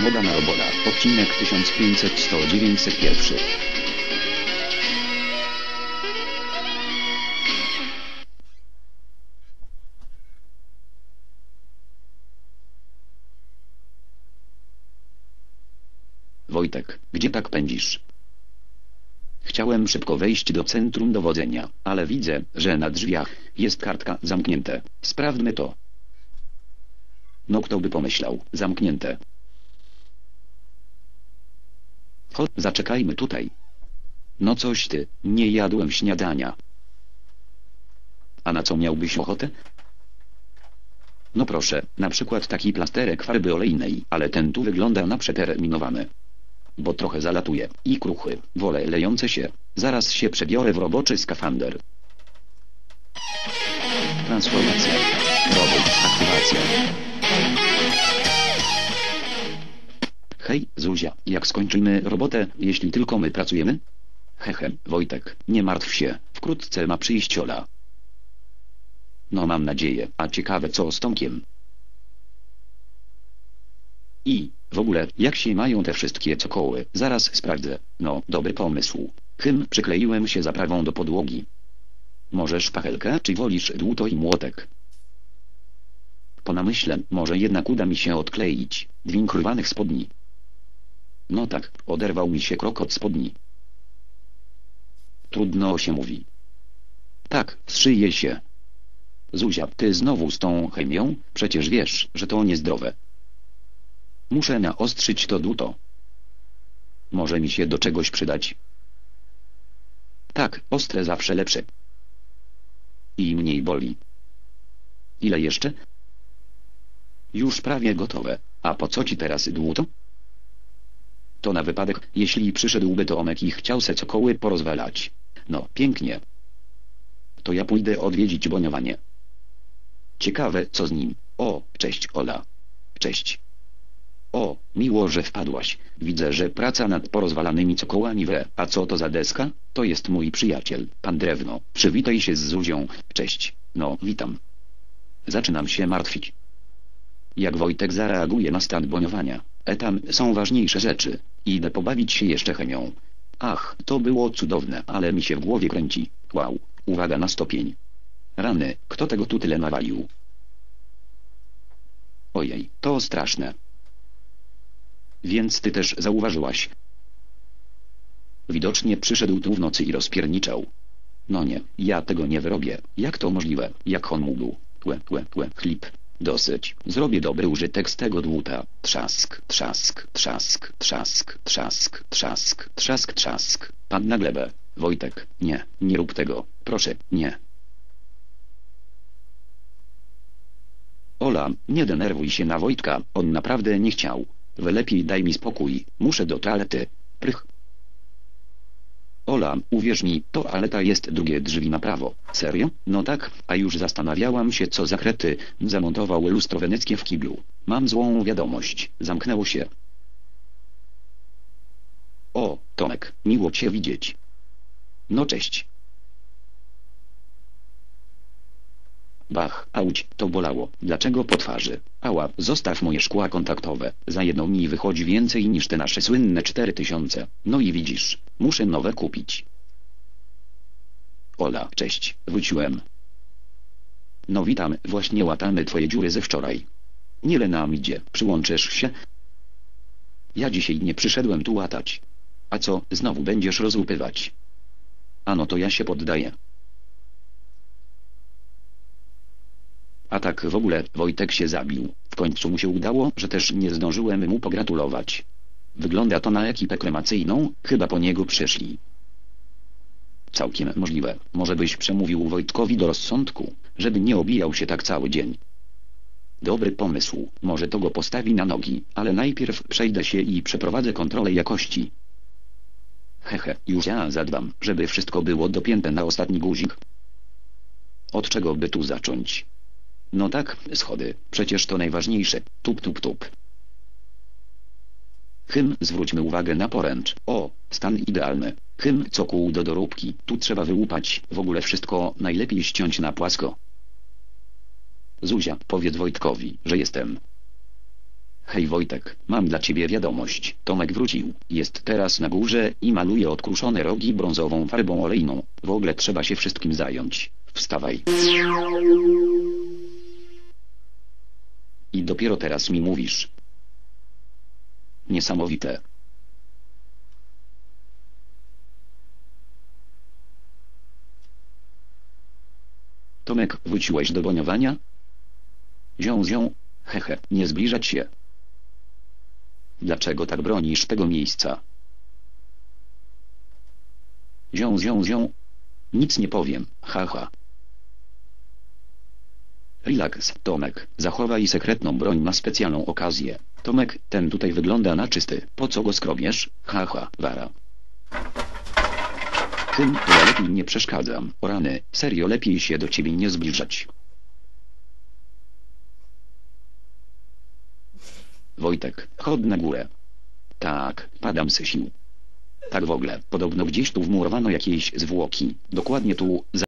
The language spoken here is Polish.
Moda na robola. Odcinek 1500 100 901. Wojtek, gdzie tak pędzisz? Chciałem szybko wejść do centrum dowodzenia, ale widzę, że na drzwiach jest kartka zamknięte. Sprawdźmy to. No kto by pomyślał, zamknięte. Chodź, zaczekajmy tutaj. No coś ty, nie jadłem śniadania. A na co miałbyś ochotę? No proszę, na przykład taki plasterek farby olejnej, ale ten tu wygląda na przeterminowany. Bo trochę zalatuje. I kruchy, wolę lejące się. Zaraz się przebiorę w roboczy skafander. Transformacja. Robot, aktywacja. Hej, Zuzia, jak skończymy robotę, jeśli tylko my pracujemy? Hehe, Wojtek, nie martw się, wkrótce ma przyjść Ola. No mam nadzieję, a ciekawe co z Tomkiem. I, w ogóle, jak się mają te wszystkie cokoły, zaraz sprawdzę. No, dobry pomysł. Hym, przykleiłem się zaprawą do podłogi. Możesz pachelkę, czy wolisz dłuto i młotek? Po namyśle, może jednak uda mi się odkleić, dwing rwanych spodni. No tak, oderwał mi się krok od spodni. Trudno się mówi. Tak, zszyje się. Zuzia, ty znowu z tą chemią? Przecież wiesz, że to niezdrowe. Muszę naostrzyć to dłuto. Może mi się do czegoś przydać. Tak, ostre zawsze lepsze. I mniej boli. Ile jeszcze? Już prawie gotowe. A po co ci teraz dłuto? To na wypadek, jeśli przyszedłby Tomek i chciał se cokoły porozwalać. No, pięknie. To ja pójdę odwiedzić boniowanie. Ciekawe, co z nim. O, cześć Ola. Cześć. O, miło, że wpadłaś. Widzę, że praca nad porozwalanymi cokołami we. A co to za deska? To jest mój przyjaciel, pan Drewno. Przywitaj się z Zuzią. Cześć. No, witam. Zaczynam się martwić. Jak Wojtek zareaguje na stan boniowania? E tam są ważniejsze rzeczy. Idę pobawić się jeszcze chemią. Ach, to było cudowne, ale mi się w głowie kręci. Wow, uwaga na stopień. Rany, kto tego tu tyle nawalił? Ojej, to straszne. Więc ty też zauważyłaś. Widocznie przyszedł tu w nocy i rozpierniczał. No nie, ja tego nie wyrobię. Jak to możliwe? Jak on mógł? Łe, łe, łe, chlip. Dosyć. Zrobię dobry użytek z tego dłuta. Trzask, trzask, trzask, trzask, trzask, trzask, trzask, trzask. Pan na glebę. Wojtek, nie, nie rób tego. Proszę, nie. Ola, nie denerwuj się na Wojtka, on naprawdę nie chciał. Wy lepiej daj mi spokój, muszę do toalety. Prych. Ola, uwierz mi, toaleta jest drugie drzwi na prawo. Serio? No tak, a już zastanawiałam się co za krety, zamontował lustro weneckie w kiblu. Mam złą wiadomość, zamknęło się. O, Tomek, miło cię widzieć. No cześć. Bach, auć, to bolało. Dlaczego po twarzy? Ała, zostaw moje szkła kontaktowe. Za jedno mi wychodzi więcej niż te nasze słynne cztery tysiące. No i widzisz, muszę nowe kupić. Ola, cześć, wróciłem. No witam, właśnie łatamy twoje dziury ze wczoraj. Niele nam idzie, przyłączysz się? Ja dzisiaj nie przyszedłem tu łatać. A co, znowu będziesz rozłupywać? A no to ja się poddaję. A tak w ogóle, Wojtek się zabił. W końcu mu się udało, że też nie zdążyłem mu pogratulować. Wygląda to na ekipę kremacyjną, chyba po niego przyszli. Całkiem możliwe. Może byś przemówił Wojtkowi do rozsądku, żeby nie obijał się tak cały dzień. Dobry pomysł, może to go postawi na nogi, ale najpierw przejdę się i przeprowadzę kontrolę jakości. Hehe, już ja zadbam, żeby wszystko było dopięte na ostatni guzik. Od czego by tu zacząć? No tak, schody, przecież to najważniejsze. Tup tup tup. Hym, zwróćmy uwagę na poręcz. O, stan idealny. Hym, cokół do doróbki. Tu trzeba wyłupać. W ogóle wszystko najlepiej ściąć na płasko. Zuzia, powiedz Wojtkowi, że jestem. Hej Wojtek, mam dla ciebie wiadomość. Tomek wrócił. Jest teraz na górze i maluje odkruszone rogi brązową farbą olejną. W ogóle trzeba się wszystkim zająć. Wstawaj. Dopiero teraz mi mówisz. Niesamowite. Tomek, wróciłeś do boniowania? Zią, zią, hehe, nie zbliżać się. Dlaczego tak bronisz tego miejsca? Zią, zią, zią. Nic nie powiem, haha. Relax, Tomek, zachowaj sekretną broń na specjalną okazję. Tomek, ten tutaj wygląda na czysty, po co go skrobiesz? Haha, wara. Tym, to ja lepiej nie przeszkadzam. O rany, serio lepiej się do ciebie nie zbliżać. Wojtek, chodź na górę. Tak, padam ze sił. Tak w ogóle, podobno gdzieś tu wmurowano jakieś zwłoki. Dokładnie tu, za